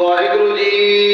ਵਾਹਿਗੁਰੂ ਜੀ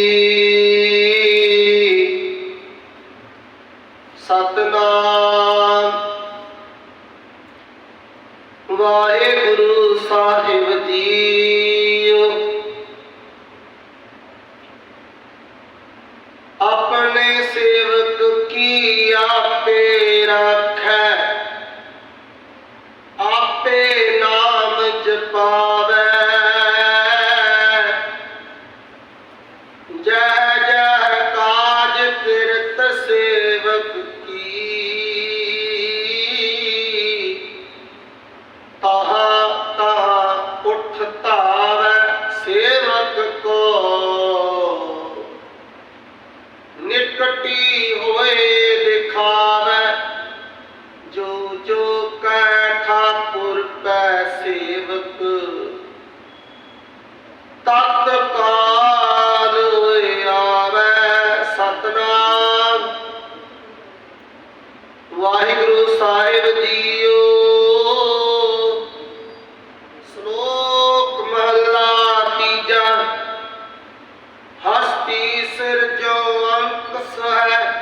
الصلاة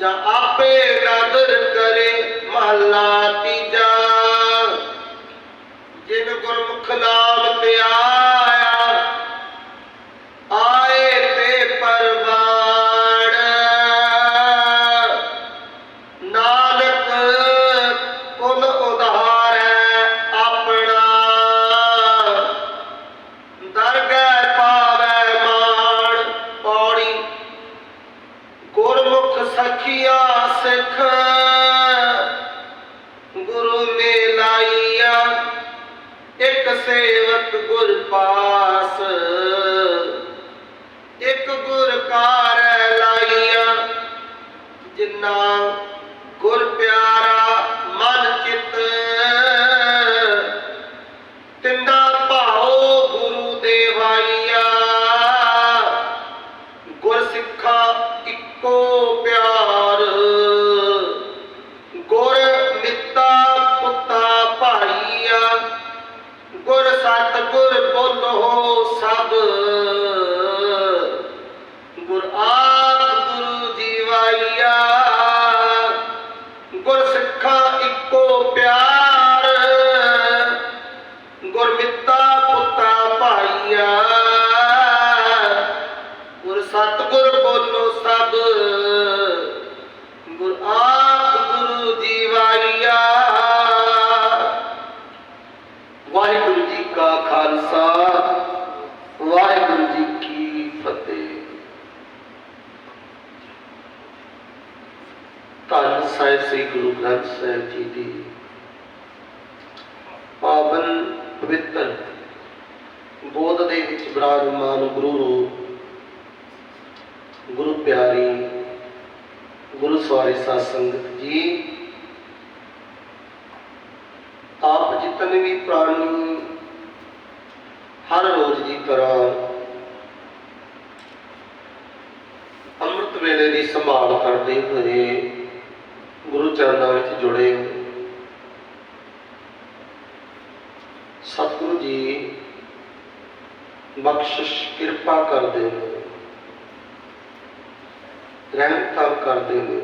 ਜਾਂ ਆਪੇ ਨਦਰ ਕਰੇ ਮਹਲਾ ਤੀਜਾ। ਜਿਨ ਗੁਰਮੁਖ ਦਾ ਗੁਰ ਸਤ ਗੁਰ ਬੋਲੋ ਧੰਨ ਸਾਹਿਬ ਸ੍ਰੀ ਗੁਰੂ ਗ੍ਰੰਥ ਸਾਹਿਬ ਜੀ ਦੀ ਪਾਵਨ ਪਵਿੱਤਰ ਬੋਧ ਦੇ ਵਿੱਚ ਬਿਰਾਜਮਾਨ ਗੁਰੂ ਰੂਪ, ਗੁਰੂ ਪਿਆਰੀ, ਗੁਰੂ ਸਵਾਰੀ ਸਾਧ ਸੰਗਤ ਜੀ, ਆਪ ਜਿਤਨੇ ਵੀ ਪ੍ਰਾਣੀ ਹਰ ਰੋਜ਼ ਦੀ ਤਰ੍ਹਾਂ ਅੰਮ੍ਰਿਤ ਵੇਲੇ ਦੀ ਸੰਭਾਲ ਕਰਦੇ ਹੋਏ ਗੁਰੂ ਚਰਨਾਂ ਵਿੱਚ ਜੁੜੇ ਸਤਿਗੁਰੂ ਜੀ, ਬਖਸ਼ਿਸ਼, ਕਿਰਪਾ ਕਰਦੇ ਨੇ ਰਹਿਮਤ ਕਰਦੇ ਨੇ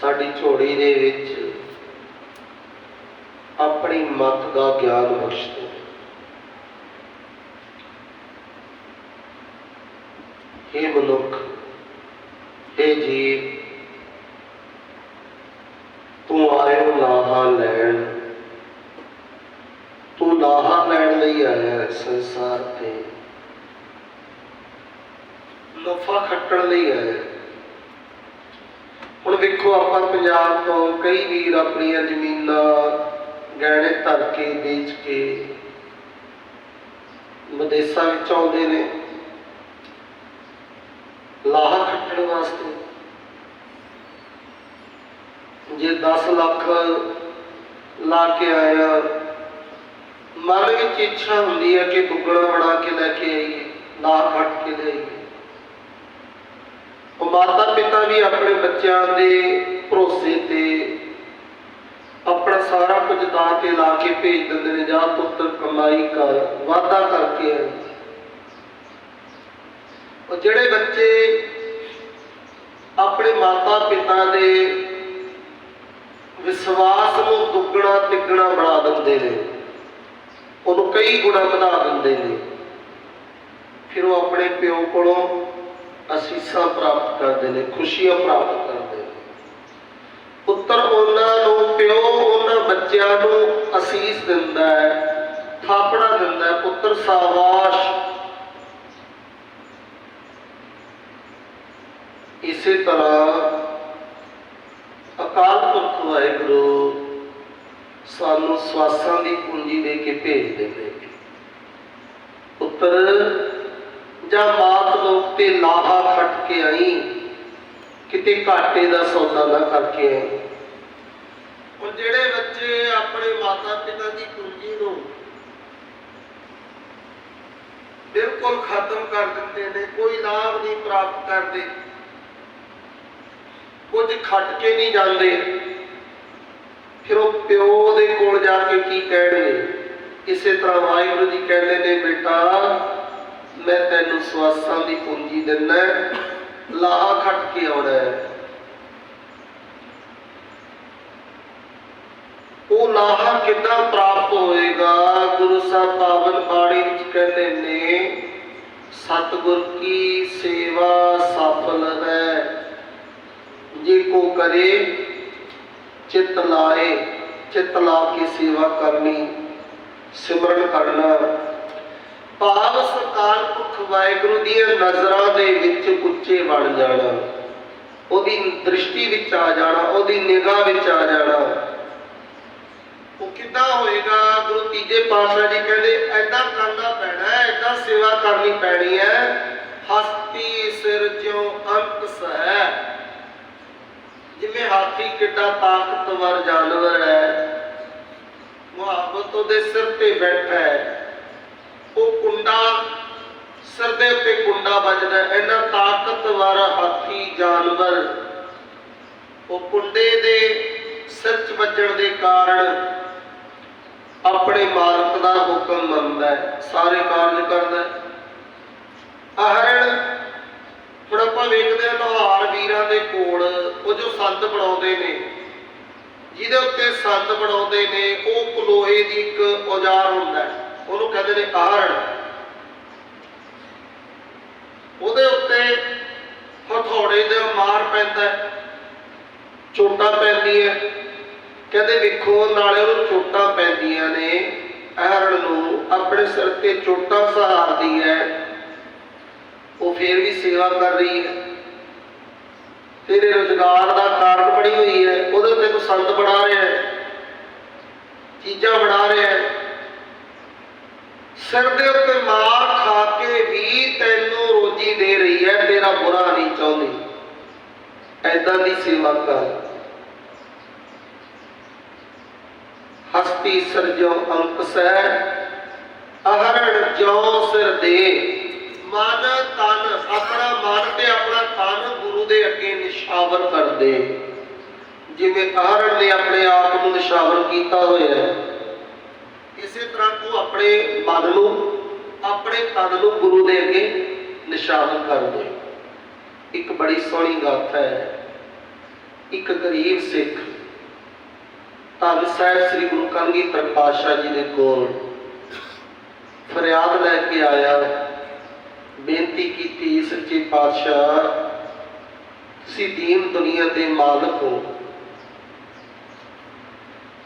ਸਾਡੀ ਝੋੜੀ ਦੇ ਵਿੱਚ ਆਪਣੀ ਮਤ ਦਾ ਗਿਆਨ ਬਖਸ਼ਦੇ ਇਹ ਮਨੁੱਖ ਇਹ ਜੀਵ ਤੂੰ ਆਇਓ ਲਾਹਾ ਲੈਣ, ਤੂੰ ਲਾਹਾ ਲੈਣ ਲਈ ਆਇਆ ਸੰਸਾਰ ਤੇ। ਲੋਫਾ ਖੱਟਣ ਲਈ ਆਇਆ ਹੁਣ ਵੇਖੋ ਆਪਾਂ ਪੰਜਾਬ ਤੋਂ ਕਈ ਵੀਰ ਆਪਣੀਆਂ ਜ਼ਮੀਨਾਂ ਗਹਿਣੇ ਧਰ ਕੇ ਵੇਚ ਕੇ ਵਿਦੇਸ਼ਾਂ ਵਿੱਚ ਆਉਂਦੇ ਨੇ। ਲਾਹਾ ਖੱਟਣ ਵਾਸਤੇ। ਜੇ 10 ਲੱਖ ਲਾ ਕੇ ਆਇਆ, ਮਨ ਵਿੱਚ ਇੱਛਾ ਹੁੰਦੀ ਹੈ ਕਿ ਦੁੱਗਣਾ ਬਣਾ ਕੇ ਲੈ ਕੇ ਆਈਏ, ਲਾਹ ਖੱਟ ਕੇ ਲੈ ਆਈਏ। ਉਹ ਮਾਤਾ ਪਿਤਾ ਵੀ ਆਪਣੇ ਬੱਚਿਆਂ ਦੇ ਭਰੋਸੇ ਤੇ ਆਪਣਾ ਸਾਰਾ ਕੁਝ ਦਾ ਕੇ ਲਾ ਕੇ ਭੇਜ ਦਿੰਦੇ ਨੇ, ਜਾਂ ਪੁੱਤਰ ਕਮਾਈ ਕਰ ਵਾਅਦਾ ਕਰਕੇ ਆਈ ਉਹ ਜਿਹੜੇ ਬੱਚੇ ਆਪਣੇ ਮਾਤਾ ਪਿਤਾ ਦੇ ਵਿਸ਼ਵਾਸ ਨੂੰ ਦੁੱਗਣਾ, ਤਿੱਗਣਾ ਬਣਾ ਦਿੰਦੇ ਨੇ, ਉਹਨੂੰ ਕਈ ਗੁਣਾ ਬਣਾ ਦਿੰਦੇ ਨੇ, ਫਿਰ ਉਹ ਆਪਣੇ ਪਿਓ ਕੋਲੋਂ ਅਸੀਸਾਂ ਪ੍ਰਾਪਤ ਕਰਦੇ ਨੇ, ਖੁਸ਼ੀਆਂ ਪ੍ਰਾਪਤ ਕਰਦੇ ਨੇ। ਪੁੱਤਰ ਉਹਨਾਂ ਨੂੰ, ਪਿਓ ਉਹਨਾਂ ਬੱਚਿਆਂ ਨੂੰ ਅਸੀਸ ਦਿੰਦਾ ਹੈ, ਥਾਪੜਾ ਦਿੰਦਾ ਹੈ, ਪੁੱਤਰ ਸਾਵਾਸ਼ ਇਸੇ ਤਰ੍ਹਾਂ ਅਕਾਲ ਪੁਰਖ ਵਾਹਿਗੁਰੂ ਸਾਨੂੰ ਸਵਾਸਾਂ ਦੀ ਪੂੰਜੀ ਦੇ ਕੇ ਭੇਜਦੇ ਨੇ। ਪੁੱਤਰ ਜਾਂ ਮਾਤ ਲੋਕ ਤੇ ਲਾਹਾ ਖੱਟ ਕੇ ਆਈ, ਕਿਤੇ ਘਾਟੇ ਦਾ ਸੌਦਾ ਨਾ ਕਰਕੇ ਆਈ। ਉਹ ਜਿਹੜੇ ਬੱਚੇ ਆਪਣੇ ਮਾਤਾ ਪਿਤਾ ਦੀ ਪੂੰਜੀ ਨੂੰ ਬਿਲਕੁਲ ਖਤਮ ਕਰ ਦਿੰਦੇ ਨੇ, ਕੋਈ ਲਾਭ ਨਹੀਂ ਪ੍ਰਾਪਤ ਕਰਦੇ। ਕੁਝ ਖੱਟ ਕੇ ਨਹੀਂ ਜਾਂਦੇ। ਫਿਰ ਉਹ ਪਿਓ ਦੇ ਕੋਲ ਜਾ ਕੇ ਕੀ ਕਹਿਣਗੇ? ਇਸੇ ਤਰ੍ਹਾਂ ਵਾਹਿਗੁਰੂ ਜੀ ਕਹਿੰਦੇ ਨੇ, ਬੇਟਾ, ਮੈਂ ਤੈਨੂੰ ਸਵਾਸਾਂ ਦੀ ਪੂੰਜੀ ਦਿੰਦਾ ਲਾਹਾ ਖੱਟ ਕੇ ਆਉਣਾ ਹੈ। ਉਹ ਲਾਹਾ ਕਿੱਦਾਂ ਪ੍ਰਾਪਤ ਹੋਏਗਾ? ਗੁਰੂ ਸਾਹਿਬ ਪਾਵਨ ਬਾਣੀ ਵਿੱਚ ਕਹਿੰਦੇ ਨੇ, ਸਤਿਗੁਰ ਕੀ ਸੇਵਾ ਸਫਲ ਹੈ। ਜੇ ਕੋ ਕਰੇ, ਚਿਤ ਲਾਏ, ਚਿਤ ਲਾ ਕੇ ਸੇਵਾ ਕਰਨੀ, ਸਿਮਰਨ ਕਰਨਾ। ਭਾਵ ਸਰਕਾਰ ਪੁਰਖ ਵਾਹਿਗੁਰੂ ਦੀਆਂ ਨਜ਼ਰਾਂ ਦੇ ਵਿੱਚ ਉੱਚੇ ਵੜ ਜਾਣਾ, ਉਹਦੀ ਦ੍ਰਿਸ਼ਟੀ ਵਿੱਚ ਆ ਜਾਣਾ, ਉਹਦੀ ਨਿਗਾਹ ਵਿੱਚ ਆ ਜਾਣਾ। ਉਹ ਕਿੱਦਾਂ ਹੋਏਗਾ? ਗੁਰੂ ਤੀਜੇ ਪਾਤਸ਼ਾਹ ਜੀ ਕਹਿੰਦੇ ਐਦਾਂ ਕਰਨਾ ਪੈਣਾ ਹੈ ਐਦਾਂ ਸੇਵਾ ਕਰਨੀ ਪੈਣੀ ਹੈ। ਹਸਤੀ ਸਿਰ ਜਿਉ ਅੰਤ ਸਹਿ ਹਾਥੀ ਕਿੱਡਾ ਤਾਕਤਵਰ ਜਾਨਵਰ ਹੈ। ਮੁਹੱਬਤ ਉਹਦੇ ਸਿਰ ਤੇ ਬੈਠਾ ਹੈ। ਉਹ ਕੁੰਡਾ, ਸਿਰ ਦੇ ਉੱਤੇ ਕੁੰਡਾ ਵੱਜਦਾ ਹੈ। ਤਾਕਤਵਰ ਹਾਥੀ ਜਾਨਵਰ। ਉਹ ਕੁੰਡੇ ਦੇ ਸਿਰ 'ਚ ਵੱਜਣ ਦੇ ਕਾਰਨ ਆਪਣੇ ਮਾਲਕ ਦਾ ਹੁਕਮ ਮੰਨਦਾ ਹੈ। ਸਾਰੇ ਕਾਰਜ ਕਰਦਾ ਹੈ। ਅਹਰਣ ਹੁਣ ਆਪਾਂ ਵੇਖਦੇ ਹਾਂ ਲੋਹਾਰ ਵੀਰਾਂ ਦੇ ਕੋਲ ਉਹ ਜੋ ਸੰਦ ਬਣਾਉਂਦੇ ਨੇ ਜਿਹਦੇ ਉੱਤੇ ਸੰਦ ਬਣਾਉਂਦੇ ਨੇ ਉਹ ਲੋਹੇ ਦੀ ਇੱਕ ਔਜ਼ਾਰ ਹੁੰਦਾ ਹੈ ਉਹਨੂੰ ਕਹਿੰਦੇ ਨੇ ਆਹਰਣ। ਉਹਦੇ ਉੱਤੇ ਹਥੌੜੇ ਦੇ ਮਾਰ ਪੈਂਦਾ ਹੈ, ਚੋਟਾਂ ਪੈਂਦੀਆਂ ਕਹਿੰਦੇ ਵੇਖੋ ਨਾਲੇ ਉਹਨੂੰ ਚੋਟਾਂ ਪੈਂਦੀਆਂ ਨੇ ਆਹਰਣ ਨੂੰ ਆਪਣੇ ਸਿਰ ਤੇ ਚੋਟਾਂ ਸਹਾਰਦੀ ਹੈ। ਉਹ ਫੇਰ ਵੀ ਸੇਵਾ ਕਰ ਰਹੀ ਹੈ। ਤੇਰੇ ਰੋਜ਼ਗਾਰ ਦਾ ਕਾਰਨ ਬਣੀ ਹੋਈ ਹੈ। ਉਹਦੇ ਉੱਤੇ ਤੂੰ ਸੰਦ ਬਣਾ ਰਿਹਾ ਹੈ। ਚੀਜ਼ਾਂ ਬਣਾ ਰਿਹਾ ਹੈ। ਸਿਰ ਦੇ ਉੱਤੇ ਮਾਰ ਖਾ ਕੇ ਵੀ ਤੈਨੂੰ ਰੋਜੀ ਦੇ ਰਹੀ ਹੈ। ਤੇਰਾ ਬੁਰਾ ਨਹੀਂ ਚਾਹੁੰਦੀ। ਐਦਾਂ ਦੀ ਸੇਵਾ ਕਰ। ਹਸਤੀ ਸਰਜੋ ਅੰਕ ਅਹਰਣ ਜੋ ਸਿਰ ਦੇ। ਮਨ ਤਨ ਤੇ ਆਪਣਾ ਤਨ ਗੁਰੂ ਦੇ ਅੱਗੇ ਨਿਸ਼ਾਵਰ ਕਰਦੇ। ਜਿਵੇਂ ਅਹਰਣ ਨੇ ਆਪਣੇ ਆਪ ਨੂੰ ਨਿਸ਼ਾਵਰ ਕੀਤਾ ਹੋਇਆ ਹੈ। ਇਸੇ ਤਰ੍ਹਾਂ ਤੂੰ ਆਪਣੇ ਮਨ ਨੂੰ, ਆਪਣੇ ਤਨ ਨੂੰ ਗੁਰੂ ਦੇ ਅੱਗੇ ਨਿਸ਼ਾਵਰ ਕਰ ਦੇ। ਇੱਕ ਬੜੀ ਸੋਹਣੀ ਗਾਥਾ ਹੈ। ਇੱਕ ਗਰੀਬ ਸਿੱਖ, ਧੰਨ ਸਾਹਿਬ ਸ੍ਰੀ ਗੁਰੂ ਕਲਗੀਧਰ ਪਾਤਸ਼ਾਹ ਜੀ ਦੇ ਕੋਲ ਫਰਿਆਦ ਲੈ ਕੇ ਆਇਆ ਬੇਨਤੀ ਕੀਤੀ ਸੱਚੇ ਪਾਤਸ਼ਾਹ, ਤੁਸੀਂ ਦੀਨ ਦੁਨੀਆ ਦੇ ਮਾਲਕ ਹੋ।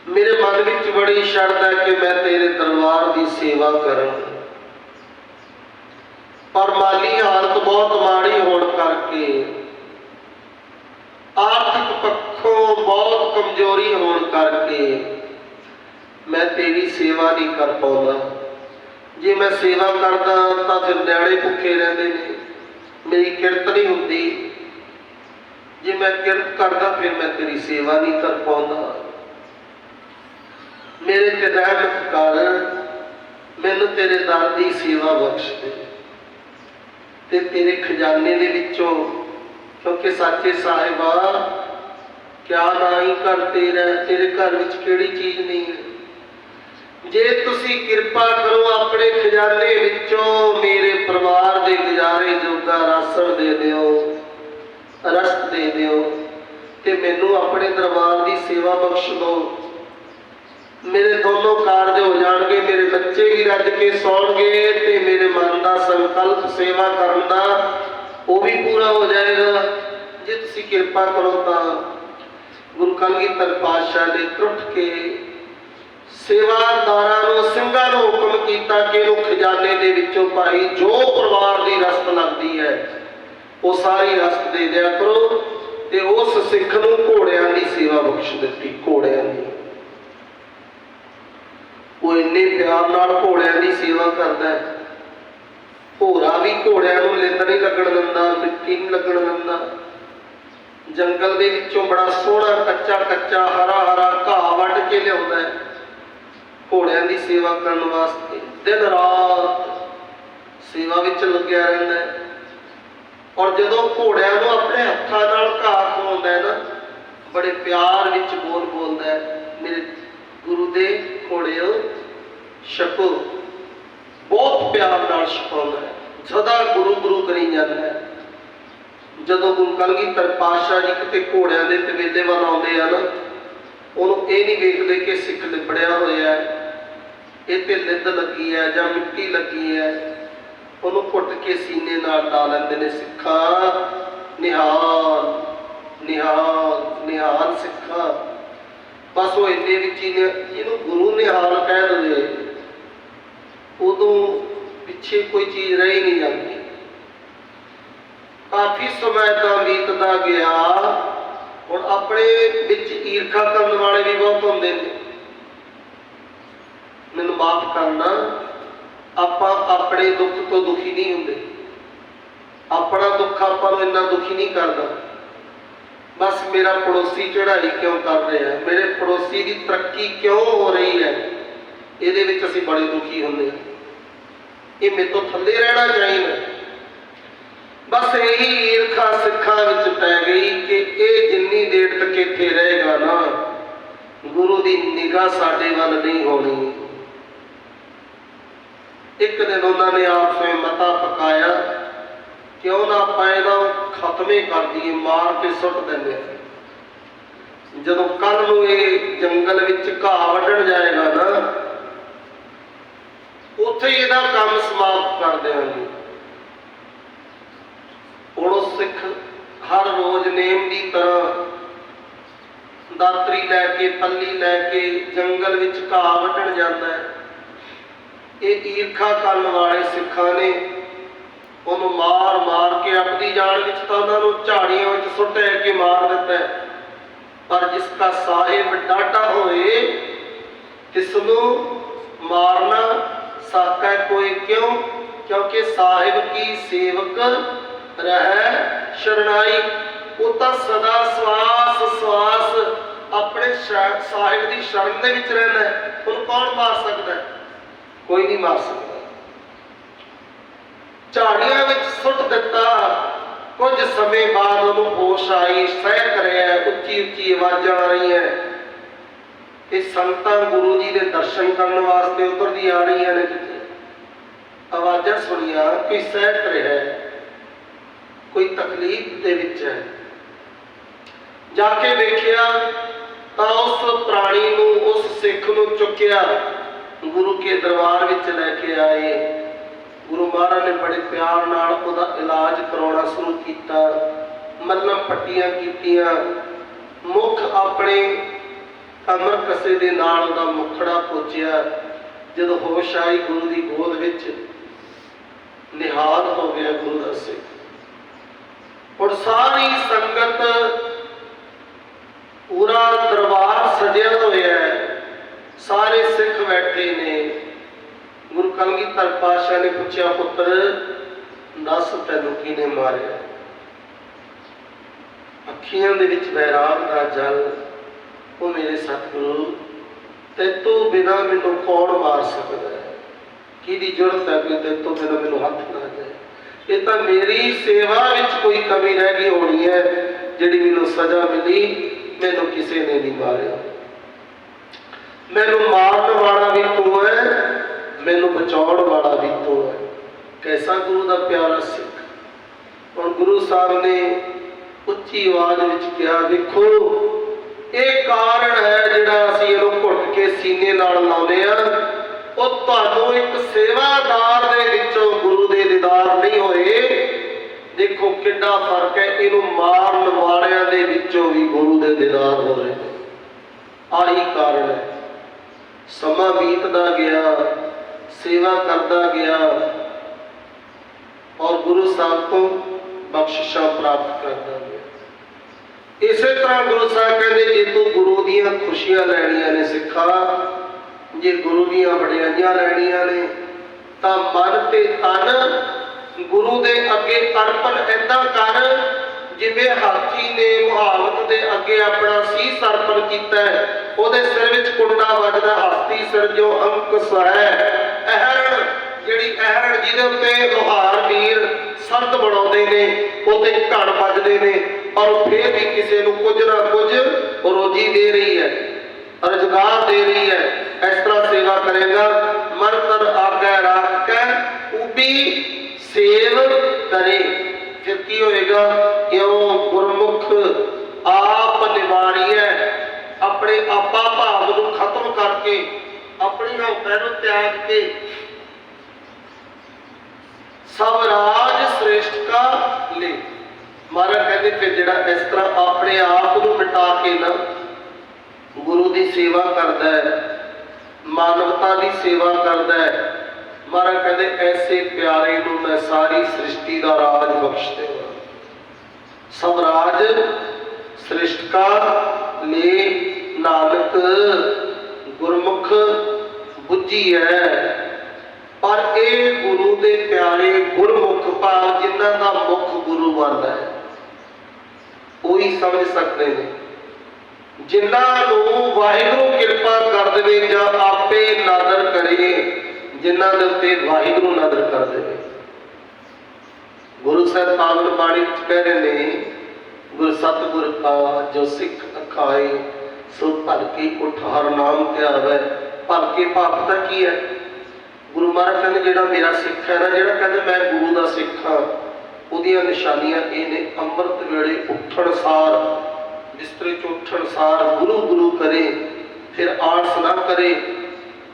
ਮੇਰੇ ਮਨ ਵਿੱਚ ਬੜੀ ਸ਼ਰਧਾ ਹੈ ਕਿ ਮੈਂ ਤੇਰੇ ਦਰਬਾਰ ਦੀ ਸੇਵਾ ਕਰਾਂ। ਪਰ ਮਾਲੀ ਹਾਲਤ ਬਹੁਤ ਮਾੜੀ ਹੋਣ ਕਰਕੇ ਆਰਥਿਕ ਪੱਖੋਂ ਬਹੁਤ ਕਮਜ਼ੋਰੀ ਹੋਣ ਕਰਕੇ ਮੈਂ ਤੇਰੀ ਸੇਵਾ ਨਹੀਂ ਕਰ ਪਾਉਂਦਾ। ਜੇ ਮੈਂ ਸੇਵਾ ਕਰਦਾ ਤਾਂ ਫਿਰ ਨਿਆਣੇ ਭੁੱਖੇ ਰਹਿੰਦੇ ਨੇ। ਮੇਰੀ ਕਿਰਤ ਨਹੀਂ ਹੁੰਦੀ। ਜੇ ਮੈਂ ਕਿਰਤ ਕਰਦਾ, ਫਿਰ ਮੈਂ ਤੇਰੀ ਸੇਵਾ ਨਹੀਂ ਕਰ ਪਾਉਂਦਾ। ਮੇਰੇ ਤੇ ਰਹਿਮਤ ਕਰ। ਮੈਨੂੰ ਤੇਰੇ ਦਰ ਦੀ ਸੇਵਾ ਬਖਸ਼ ਦੇ। ਤੇ ਤੇਰੇ ਖਜ਼ਾਨੇ ਦੇ ਵਿੱਚੋਂ, ਕਿਉਂਕਿ ਸੱਚੇ ਸਾਹਿਬਾ, ਕਿਆ ਨਹੀਂ ਕਰ ਤੇਰਾ ਤੇਰੇ ਘਰ ਵਿੱਚ ਕਿਹੜੀ ਚੀਜ਼ ਨਹੀਂ ਹੈ? ਜੇ ਤੁਸੀਂ ਕਿਰਪਾ ਕਰੋ ਆਪਣੇ ਖਜ਼ਾਨੇ ਵਿੱਚੋਂ ਮੇਰੇ ਪਰਿਵਾਰ ਦੇ ਗੁਜ਼ਾਰੇ ਜੋਗਾ ਰਾਸ਼ਨ ਦੇ ਦਿਓ ਰਸਤ ਦੇ ਦਿਓ ਤੇ ਮੈਨੂੰ ਆਪਣੇ ਦਰਬਾਰ ਦੀ ਸੇਵਾ ਬਖਸ਼ ਦਿਓ ਮੇਰੇ ਦੋਨੋਂ ਕਾਰਜ ਹੋ ਜਾਣਗੇ, ਮੇਰੇ ਬੱਚੇ ਵੀ ਰੱਜ ਕੇ ਸੌਣਗੇ ਤੇ ਮੇਰੇ ਮਨ ਦਾ ਸੰਕਲਪ ਸੇਵਾ ਕਰਨ ਦਾ ਉਹ ਵੀ ਪੂਰਾ ਹੋ ਜਾਏਗਾ। ਜੇ ਤੁਸੀਂ ਕਿਰਪਾ ਕਰੋ ਤਾਂ ਗੁਰੂ ਕਲਗੀਧਰ ਪਾਤਸ਼ਾਹ ਨੇ ਟੁੱਟ ਕੇ ਸੇਵਾਦਾਰਾਂ ਨੂੰ, ਸਿੰਘਾਂ ਨੂੰ ਹੁਕਮ ਕੀਤਾ ਕਿ ਇਹਨੂੰ ਖਜ਼ਾਨੇ ਦੇ ਵਿੱਚੋਂ ਭਾਈ ਜੋ ਪਰਿਵਾਰ ਦੀ ਰਸਤ ਲੱਗਦੀ ਹੈ, ਉਹ ਸਾਰੀ ਰਸਤ ਦੇ ਦਿਆ ਕਰੋ ਤੇ ਉਸ ਸਿੱਖ ਨੂੰ ਘੋੜਿਆਂ ਦੀ ਸੇਵਾ ਬਖਸ਼ ਦਿੱਤੀ, ਘੋੜਿਆਂ ਦੀ। ਉਹ ਇੰਨੇ ਪਿਆਰ ਨਾਲ ਘੋੜਿਆਂ ਦੀ ਸੇਵਾ ਕਰਦਾ ਹੈ। ਭੋਰਾ ਵੀ ਘੋੜਿਆਂ ਨੂੰ ਲਿੰਦ ਨਹੀਂ ਲੱਗਣ ਦਿੰਦਾ, ਮਿੱਟੀ ਨਹੀਂ ਲੱਗਣ ਦਿੰਦਾ। ਜੰਗਲ ਦੇ ਵਿੱਚੋਂ ਬੜਾ ਸੋਹਣਾ ਕੱਚਾ ਕੱਚਾ ਹਰਾ ਹਰਾ ਘਾਹ ਵੱਢ ਕੇ ਲਿਆਉਂਦਾ ਹੈ। ਘੋੜਿਆਂ ਦੀ ਸੇਵਾ ਕਰਨ ਵਾਸਤੇ ਦਿਨ ਰਾਤ ਸੇਵਾ ਵਿੱਚ ਲੱਗਿਆ ਰਹਿੰਦਾ ਹੈ। ਔਰ ਜਦੋਂ ਘੋੜਿਆਂ ਨੂੰ ਆਪਣੇ ਹੱਥਾਂ ਨਾਲ ਘਾਹ ਖਵਾਉਂਦਾ ਹੈ ਨਾ, ਬੜੇ ਪਿਆਰ ਵਿੱਚ ਬੋਲ ਬੋਲਦਾ ਹੈ, ਮੇਰੇ ਗੁਰੂ ਦੇ ਘੋੜਿਓ, ਛਕੋ। ਬਹੁਤ ਪਿਆਰ ਨਾਲ ਛਕਾਉਂਦਾ ਹੈ। ਸਦਾ ਗੁਰੂ ਗੁਰੂ ਕਰੀ ਜਾਂਦਾ ਹੈ। ਜਦੋਂ ਗੁਰੂ ਕਲਗੀਧਰ ਪਾਤਸ਼ਾਹ ਜੀ ਕਿਤੇ ਘੋੜਿਆਂ ਦੇ ਤਵੇਲੇ ਵੱਲ ਆਉਂਦੇ ਆ ਨਾ, ਉਹਨੂੰ ਇਹ ਨਹੀਂ ਵੇਖਦੇ ਕਿ ਸਿੱਖ ਲਿਬੜਿਆ ਹੋਇਆ ਹੈ। ਇਹ ਤੇ ਲਿੱਦ ਲੱਗੀ ਹੈ ਜਾਂ ਮਿੱਟੀ ਲੱਗੀ ਹੈ, ਉਹਨੂੰ ਘੁੱਟ ਕੇ ਸੀਨੇ ਨਾਲ ਲਾ ਲੈਂਦੇ ਨੇ ਸਿੱਖਾ। ਨਿਹਾਲ ਨਿਹਾਲ ਨਿਹਾਲ ਸਿੱਖਾ। ਬਸ ਉਹ ਇੰਨੇ ਵਿੱਚ ਹੀ ਇਹਨੂੰ ਗੁਰੂ ਨਿਹਾਲ ਕਹਿ ਦਿੰਦੇ ਉਦੋਂ ਪਿੱਛੇ ਕੋਈ ਚੀਜ਼ ਰਹੀ ਨਹੀਂ ਜਾਂਦੀ। ਕਾਫੀ ਸਮਾਂ ਤਾਂ ਬੀਤਦਾ ਗਿਆ। ਹੁਣ ਆਪਣੇ ਵਿੱਚ ਈਰਖਾ ਕਰਨ ਵਾਲੇ ਵੀ ਬਹੁਤ ਹੁੰਦੇ ਨੇ। ਮਾਫ ਕਰਨਾ, ਆਪਾਂ ਆਪਣੇ ਦੁੱਖ ਤੋਂ ਦੁਖੀ ਨਹੀਂ ਹੁੰਦੇ। ਆਪਣਾ ਦੁੱਖ ਆਪਾਂ ਨੂੰ ਇੰਨਾ ਦੁਖੀ ਨਹੀਂ ਕਰਦਾ। ਬਸ ਮੇਰਾ ਪੜੋਸੀ ਚੜ੍ਹਾਈ ਕਿਉਂ ਕਰ ਰਿਹਾ ਮੇਰੇ ਪੜੋਸੀ ਦੀ ਤਰੱਕੀ ਕਿਉਂ ਹੋ ਰਹੀ ਹੈ? ਇਹਦੇ ਵਿੱਚ ਅਸੀਂ ਬੜੇ ਦੁਖੀ ਹੁੰਦੇ ਹਾਂ। ਇਹ ਮੇਰੇ ਤੋਂ ਥੱਲੇ ਰਹਿਣਾ ਚਾਹੀਦਾ ਬਸ ਇਹੀ ਈਰਖਾ ਸਿੱਖਾਂ ਵਿੱਚ ਪੈ ਗਈ ਕਿ ਇਹ ਜਿੰਨੀ ਦੇਰ ਤੱਕ ਇੱਥੇ ਰਹੇਗਾ ਨਾ, ਗੁਰੂ ਦੀ ਨਿਗਾਹ ਸਾਡੇ ਵੱਲ ਨਹੀਂ ਹੋਣੀ। ਇੱਕ ਦਿਨ ਉਹਨਾਂ ਨੇ ਆਪਸ ਵਿੱਚ ਮਤਾ ਪਕਾਇਆ, ਕਿਉਂ ਨਾ ਆਪਾਂ ਇਹਦਾ ਖਤਮੇ ਕਰ ਦਈਏ, ਮਾਰ ਕੇ ਸੁੱਟ ਦਿੰਦੇ। ਜਦੋਂ ਕੱਲ ਨੂੰ ਇਹ ਜੰਗਲ ਵਿੱਚ ਘਾਹ ਵੱਢਣ ਜਾਏਗਾ ਨਾ, ਉੱਥੇ ਇਹਦਾ ਕੰਮ ਸਮਾਪਤ ਕਰ ਦਿਆਂਗੇ। ਉਹ ਸਿੱਖ ਹਰ ਰੋਜ਼ ਨੇਮ ਦੀ ਤਰ੍ਹਾਂ ਦਾਤਰੀ ਲੈ ਕੇ, ਪੱਲੀ ਲੈ ਕੇ ਜੰਗਲ ਵਿੱਚ ਘਾਹ ਵੱਢਣ ਜਾਂਦਾ ਹੈ। ਇਹ ਈਰਖਾ ਕਰਨ ਵਾਲੇ ਸਿੱਖਾਂ ਨੇ ਉਹਨੂੰ ਮਾਰ ਮਾਰ ਕੇ ਆਪਣੀ ਜਾਨ ਵਿੱਚ ਤਾਂ ਉਹਨਾਂ ਨੂੰ ਝਾੜੀਆਂ ਵਿੱਚ ਸੁੱਟੇ ਕੇ ਮਾਰ ਦਿੱਤਾ ਪਰ ਜਿਸ ਦਾ ਸਾਹਿਬ ਡਾਟਾ ਹੋਏ, ਤਿਸ ਨੂੰ ਮਾਰਨਾ ਸਾਕਾ ਕੋਈ ਕਿਉਂ? ਕਿਉਂਕਿ ਸਾਹਿਬ ਕੀ ਸੇਵਕ ਰਹਿ ਸ਼ਰਨਾਈ, ਉਹ ਤਾਂ ਸਦਾ ਸਵਾਸ ਸਵਾਸ ਆਪਣੇ ਸਾਹਿਬ ਦੀ ਸ਼ਰਨ ਦੇ ਵਿੱਚ ਰਹਿੰਦਾ ਹੈ। ਉਹਨੂੰ ਕੌਣ ਮਾਰ ਸਕਦਾ ਹੈ? ਕੋਈ ਨਹੀਂ ਮਾਰ ਸਕਦਾ। ਝਾੜੀਆਂ ਵਿੱਚ ਸੁੱਟ ਦਿੱਤਾ। ਕੁਝ ਸਮੇਂ ਬਾਅਦ ਉਹਨੂੰ ਹੋਸ਼ ਆਈ, ਸਹਿ ਕਰਿਆ, ਉੱਚੀ ਉੱਚੀ ਆਵਾਜ਼ਾਂ ਆ ਰਹੀਆਂ। ਇਹ ਸੰਤਾਂ ਗੁਰੂ ਜੀ ਦੇ ਦਰਸ਼ਨ ਕਰਨ ਵਾਸਤੇ ਉਤਰਦੀ ਆ ਰਹੀਆਂ ਨੇ ਆਵਾਜ਼ਾਂ ਸੁਣੀਆਂ, ਕੋਈ ਸਹਿ ਕਰਿਆ। ਕੋਈ ਤਕਲੀਫ ਦੇ ਵਿੱਚ ਹੈ। ਜਾ ਕੇ ਵੇਖਿਆ ਤਾਂ ਉਸ ਪ੍ਰਾਣੀ ਨੂੰ, ਉਸ ਸਿੱਖ ਨੂੰ ਚੁੱਕਿਆ। ਗੁਰੂ ਕੇ ਦਰਬਾਰ ਵਿੱਚ ਲੈ ਕੇ ਆਏ। ਗੁਰੂ ਮਹਾਰਾਜ ਨੇ ਬੜੇ ਪਿਆਰ ਨਾਲ ਉਹਦਾ ਇਲਾਜ ਕਰਾਉਣਾ ਸ਼ੁਰੂ ਕੀਤਾ। ਮੱਲਮ ਪੱਟੀਆਂ ਕੀਤੀਆਂ। ਮੁਖ ਆਪਣੇ ਕਮਰ ਕਸੇ ਦੇ ਨਾਲ ਉਹਦਾ ਮੁਖੜਾ ਪੋਚਿਆ। ਜਦੋਂ ਹੋਸ਼ ਆਈ ਗੁਰੂ ਦੀ ਗੋਦ ਵਿੱਚ, ਨਿਹਾਲ ਹੋ ਗਿਆ ਗੁਰੂ ਦਾ ਸਿੱਖ ਹੁਣ ਸਾਰੀ ਸੰਗਤ ਪੂਰਾ ਦਰਬਾਰ ਸਜਿਆ ਹੋਇਆ ਹੈ। ਸਾਰੇ ਸਿੱਖ ਬੈਠੇ ਨੇ। ਗੁਰੂ ਕਲਗੀਧਰ ਪਾਤਸ਼ਾਹ ਨੇ ਪੁੱਛਿਆ, ਪੁੱਤਰ, ਦੱਸ ਤੈਨੂੰ ਕਿਹਨੇ ਮਾਰਿਆ? ਅੱਖੀਆਂ ਦੇ ਵਿੱਚ ਵੈਰਾਗ ਦਾ ਜਲ, ਉਹ ਮੇਰੇ ਸਤਿਗੁਰੂ, ਤੇ ਤੋਂ ਬਿਨਾ ਮੈਨੂੰ ਕੌਣ ਮਾਰ ਸਕਦਾ ਹੈ? ਕਿਹਦੀ ਜ਼ਰੂਰਤ ਹੈ ਕਿ ਤੇ ਬਿਨਾ ਮੈਨੂੰ ਹੱਥ ਨਾ ਜਾਏ? ਇਹ ਤਾਂ ਮੇਰੀ ਸੇਵਾ ਵਿੱਚ ਕੋਈ ਕਮੀ ਰਹਿ ਗਈ ਹੋਣੀ ਹੈ, ਜਿਹੜੀ ਮੈਨੂੰ ਸਜ਼ਾ ਮਿਲੀ, ਮੈਨੂੰ ਕਿਸੇ ਨੇ ਨਹੀਂ ਮਾਰਿਆ। ਮੈਨੂੰ ਮਾਰਨ ਵਾਲਾ ਵੀ ਤੂੰ ਹੈ, ਮੈਨੂੰ ਬਚਾਉਣ ਵਾਲਾ ਵੀ ਤੂੰ ਹੈ। ਕੈਸਾ ਗੁਰੂ ਦਾ ਪਿਆਰਾ ਸਿੱਖ। ਹੁਣ ਗੁਰੂ ਸਾਹਿਬ ਨੇ ਉੱਚੀ ਆਵਾਜ਼ ਵਿੱਚ ਕਿਹਾ, ਵੇਖੋ, ਇਹ ਕਾਰਨ ਹੈ ਜਿਹੜਾ ਅਸੀਂ ਇਹਨੂੰ ਘੁੱਟ ਕੇ ਸੀਨੇ ਨਾਲ ਲਾਉਂਦੇ ਆ ਉਹ ਤੁਹਾਨੂੰ ਇੱਕ ਸੇਵਾਦਾਰ ਦੇ ਵਿੱਚੋਂ ਗੁਰੂ ਦੇ ਦੀਦਾਰ ਨਹੀਂ ਹੋਏ। ਦੇਖੋ ਕਿੰਨਾ ਫ਼ਰਕ ਹੈ, ਇਹਨੂੰ ਮਾਰਨ ਵਾਲਿਆਂ ਦੇ ਵਿੱਚੋਂ ਵੀ ਗੁਰੂ ਦੇ ਦੀਦਾਰ ਹੋ ਰਹੇ ਆਹੀ ਕਾਰਨ ਹੈ। ਸਮਾਂ ਬੀਤਦਾ ਗਿਆ, ਸੇਵਾ ਕਰਦਾ ਗਿਆ। ਔਰ ਗੁਰੂ ਸਾਹਿਬ ਤੋਂ ਬਖਸ਼ਿਸ਼ਾਂ ਪ੍ਰਾਪਤ ਕਰਦਾ ਗਿਆ। ਇਸੇ ਤਰ੍ਹਾਂ ਗੁਰੂ ਸਾਹਿਬ ਕਹਿੰਦੇ, ਜੇ ਤੂੰ ਗੁਰੂ ਦੀਆਂ ਖੁਸ਼ੀਆਂ ਲੈਣੀਆਂ ਨੇ ਸਿੱਖਾ, ਜੇ ਗੁਰੂ ਦੀਆਂ ਵਡਿਆਈਆਂ ਲੈਣੀਆਂ ਨੇ, ਤਾਂ ਮਨ ਤੇ ਤਨ ਗੁਰੂ ਦੇ ਅੱਗੇ ਅਰਪਣ ਏਦਾਂ ਕਰ ਜਿਵੇਂ ਹਾਥੀ ਨੇ ਮੁਹਾਵਤ ਦੇ ਅੱਗੇ ਆਪਣਾ ਸੀਸ ਅਰਪਣ ਕੀਤਾ ਉਹਦੇ ਸਿਰ ਵਿੱਚ ਕੁੰਡਾ ਵੱਜਦਾ ਹਸਤੀ ਸਿਰ ਜੋ ਅੰਕਸ ਹੈ। ਅਹਰਣ, ਜਿਹੜੀ ਅਹਰਣ ਜਿਹਦੇ ਉੱਤੇ ਲੋਹਾਰ ਵੀਰ ਸੰਤ ਬਣਾਉਂਦੇ ਨੇ, ਉਹਤੇ ਘੜ ਵੱਜਦੇ ਨੇ ਔਰ ਫੇਰ ਵੀ ਕਿਸੇ ਨੂੰ ਕੁਝ ਨਾ ਕੁਝ ਰੋਜੀ ਦੇ ਰਹੀ ਹੈ, ਰੁਜ਼ਗਾਰ ਦੇ ਰਹੀ ਹੈ। ਇਸ ਤਰ੍ਹਾਂ ਸੇਵਾ ਕਰੇਗਾ ਮਨ ਤਨ ਆਗੈ ਰੱਖ ਕੇ ਉਬੀ ਸੇਵ ਕਰੇ। ਫਿਰ ਕੀ ਹੋਏਗਾ ਇਉਂ ਗੁਰਮੁਖ ਆਪ ਨਿਵਾਰੀਐ, ਆਪਣੇ ਆਪਾ ਭਾਵ ਨੂੰ ਖਤਮ ਕਰਕੇ ਆਪਣੀ ਹਉਪੈ ਨੂੰ ਤਿਆਗ ਕੇ। ਸਭ ਰਾਜ ਸ੍ਰੇਸ਼ਟ ਕਾ ਲੈ। ਮਹਾਰਾਜ ਕਹਿੰਦੇ ਫਿਰ ਜਿਹੜਾ ਇਸ ਤਰ੍ਹਾਂ ਆਪਣੇ ਆਪ ਨੂੰ ਮਿਟਾ ਕੇ ਨਾ, ਗੁਰੂ ਦੀ ਸੇਵਾ ਕਰਦਾ ਹੈ, ਮਾਨਵਤਾ ਦੀ ਸੇਵਾ ਕਰਦਾ ਹੈ ਮਹਾਰਾਜ ਕਹਿੰਦੇ, ਐਸੇ ਪਿਆਰੇ ਨੂੰ ਮੈਂ ਸਾਰੀ ਸ੍ਰਿਸ਼ਟੀ ਦਾ ਰਾਜ ਬਖਸ਼ ਦੇਵਾਂ। ਸਭ ਰਾਜ ਸ੍ਰਿਸ਼ਟ ਨਾਨਕ ਗੁਰਮੁਖ ਬੁੱਝੀ ਹੈ। ਪਰ ਇਹ ਗੁਰੂ ਦੇ ਪਿਆਰੇ ਗੁਰਮੁਖ ਭਾਵ ਜਿਨ੍ਹਾਂ ਦਾ ਮੁਖ ਗੁਰੂ ਬਣਦਾ ਹੈ, ਉਹੀ ਸਮਝ ਸਕਦੇ ਨੇ। ਜਿਨ੍ਹਾਂ ਨੂੰ ਵਾਹਿਗੁਰੂ ਕਿਰਪਾ ਕਰ ਦੇਵੇ ਜਾਂ ਆਪੇ ਨਾਦਰ ਕਰੇ ਜਿਨ੍ਹਾਂ ਦੇ ਉੱਤੇ ਵਾਹਿਗੁਰੂ ਨਾਦਰ ਕਰ ਦੇਵੇ ਗੁਰੂ ਸਾਹਿਬ ਪਾਵਨ ਬਾਣੀ ਵਿੱਚ ਕਹਿ ਰਹੇ ਨੇ, ਗੁਰ ਸਤਿਗੁਰ ਕਾ ਜੋ ਸਿੱਖ ਅਖਾਏ, ਸੋ ਭਲਕੇ ਉਠਾਰ ਨਾਮ ਧਿਆਵੈ ਭਲਕੇ ਭਾਵ ਤਾਂ ਕੀ ਹੈ? ਗੁਰੂ ਮਹਾਰਾਜ ਕਹਿੰਦੇ, ਜਿਹੜਾ ਮੇਰਾ ਸਿੱਖ ਹੈ ਨਾ, ਜਿਹੜਾ ਕਹਿੰਦਾ ਮੈਂ ਗੁਰੂ ਦਾ ਸਿੱਖ ਹਾਂ, ਉਹਦੀਆਂ ਨਿਸ਼ਾਨੀਆਂ ਇਹ ਨੇ, ਅੰਮ੍ਰਿਤ ਵੇਲੇ ਉੱਠਣ ਸਾਰ, ਬਿਸਤਰੇ ਚ ਉੱਠਣ ਸਾਰ ਗੁਰੂ ਗੁਰੂ ਕਰੇ, ਫਿਰ ਆਲਸ ਨਾ ਕਰੇ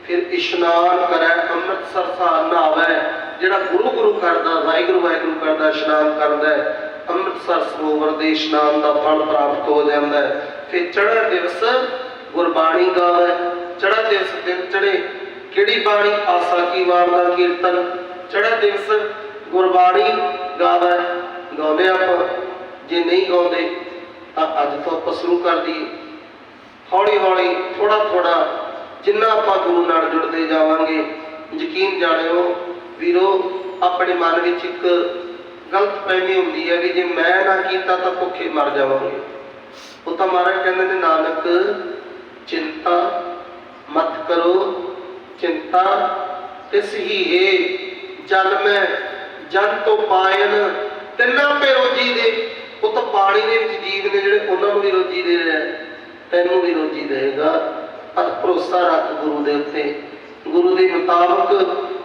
ਫਿਰ ਇਸ਼ਨਾਨ ਕਰੇ ਅੰਮ੍ਰਿਤਸਰ ਸਾਰ ਨਹਾਵੇ, ਜਿਹੜਾ ਗੁਰੂ ਗੁਰੂ ਕਰਦਾ, ਵਾਹਿਗੁਰੂ ਵਾਹਿਗੁਰੂ ਕਰਦਾ, ਇਸ਼ਨਾਨ ਕਰਦਾ ਅੰਮ੍ਰਿਤਸਰ ਸਰੋਵਰ ਦੇ ਇਸ਼ਨਾਨ ਦਾ ਫਲ ਪ੍ਰਾਪਤ ਹੋ ਜਾਂਦਾ ਹੈ। ਫਿਰ ਚੜ੍ਹੇ ਦਿਵਸ ਗੁਰਬਾਣੀ ਗਾਵੇ ਚੜ੍ਹੇ ਦਿਵਸ ਦਿਨ ਚੜੇ ਕਿਹੜੀ ਬਾਣੀ? ਆਸਾ ਕੀ ਵਾਰ ਦਾ ਕੀਰਤਨ। ਚੜ੍ਹੇ ਦਿਵਸ ਗੁਰਬਾਣੀ ਗਾਵੇ, ਗਾਉਂਦੇ ਆਪਾਂ। ਜੇ ਨਹੀਂ ਗਾਉਂਦੇ, ਤਾਂ ਅੱਜ ਤੋਂ ਆਪਾਂ ਸ਼ੁਰੂ ਕਰ ਦਈਏ। ਹੌਲੀ ਹੌਲੀ ਥੋੜਾ ਥੋੜਾ ਜਿੰਨਾ ਆਪਾਂ ਗੁਰੂ ਨਾਲ ਜੁੜਦੇ ਜਾਵਾਂਗੇ, ਯਕੀਨ ਜਾਣਿਓ ਵੀਰੋ, ਆਪਣੇ ਮਨ ਵਿੱਚ ਇੱਕ ਗਲਤ ਫਹਿਮੀ ਹੁੰਦੀ ਹੈ ਕਿ ਜੇ ਮੈਂ ਨਾ ਕੀਤਾ ਤਾਂ ਭੁੱਖੇ ਮਰ ਜਾਵਾਂਗੇ। ਉਹ ਤਾਂ ਮਹਾਰਾਜ ਕਹਿੰਦੇ ਨੇ, ਨਾਨਕ, ਚਿੰਤਾ ਮਤ ਕਰੋ, ਚਿੰਤਾ ਤਿਸ ਹੀ ਹੈ ਜਲ ਮੈਂ ਜਨ ਤੋਂ ਪਾਇਨ, ਤਿੰਨਾਂ ਪੇ ਰੋਜੀ ਦੇ। ਉਹ ਤਾਂ ਪਾਣੀ ਦੇ ਵਿੱਚ ਜੀਵ ਨੇ ਜਿਹੜੇ ਉਹਨਾਂ ਨੂੰ ਵੀ ਰੋਜੀ ਦੇ ਰਿਹਾ ਤੈਨੂੰ ਵੀ ਰੋਜੀ ਦੇਗਾ ਪਰ ਭਰੋਸਾ ਰੱਖ ਗੁਰੂ ਦੇ ਉੱਤੇ। ਗੁਰੂ ਦੇ ਮੁਤਾਬਕ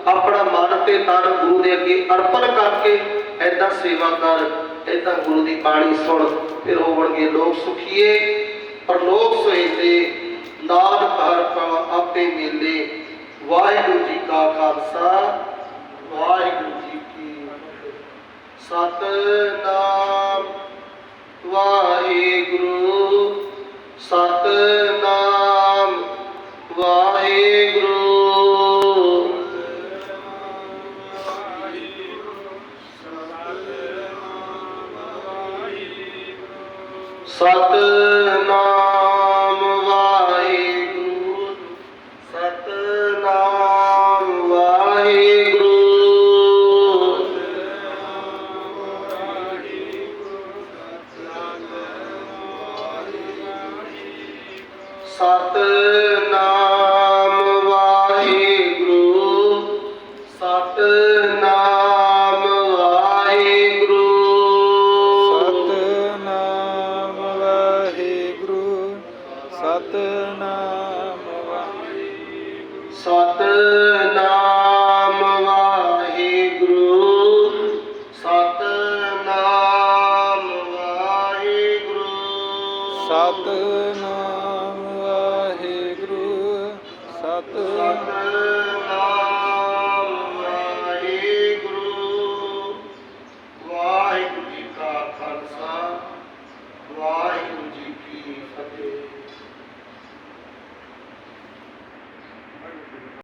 ਆਪਣਾ ਮਨ ਤੇ ਤਨ ਗੁਰੂ ਦੇ ਅੱਗੇ ਅਰਪਣ ਕਰਕੇ ਐਦਾਂ ਸੇਵਾ ਕਰ ਐਦਾਂ ਗੁਰੂ ਦੀ ਬਾਣੀ ਸੁਣ, ਫਿਰ ਹੋਵਣਗੇ ਲੋਕ ਸੁਖੀਏ। ਪਰ ਲੋਕ ਸੋਈਤੇ ਨਾਨਕ ਹਰ ਕਾ ਆਪੇ ਮਿਲੇ। ਵਾਹਿਗੁਰੂ ਜੀ ਕਾ ਖਾਲਸਾ, ਵਾਹਿਗੁਰੂ ਜੀ ਕੀ ਫਤਿਹ। ਸਤਨਾਮ ਵਾਹਿਗੁਰੂ।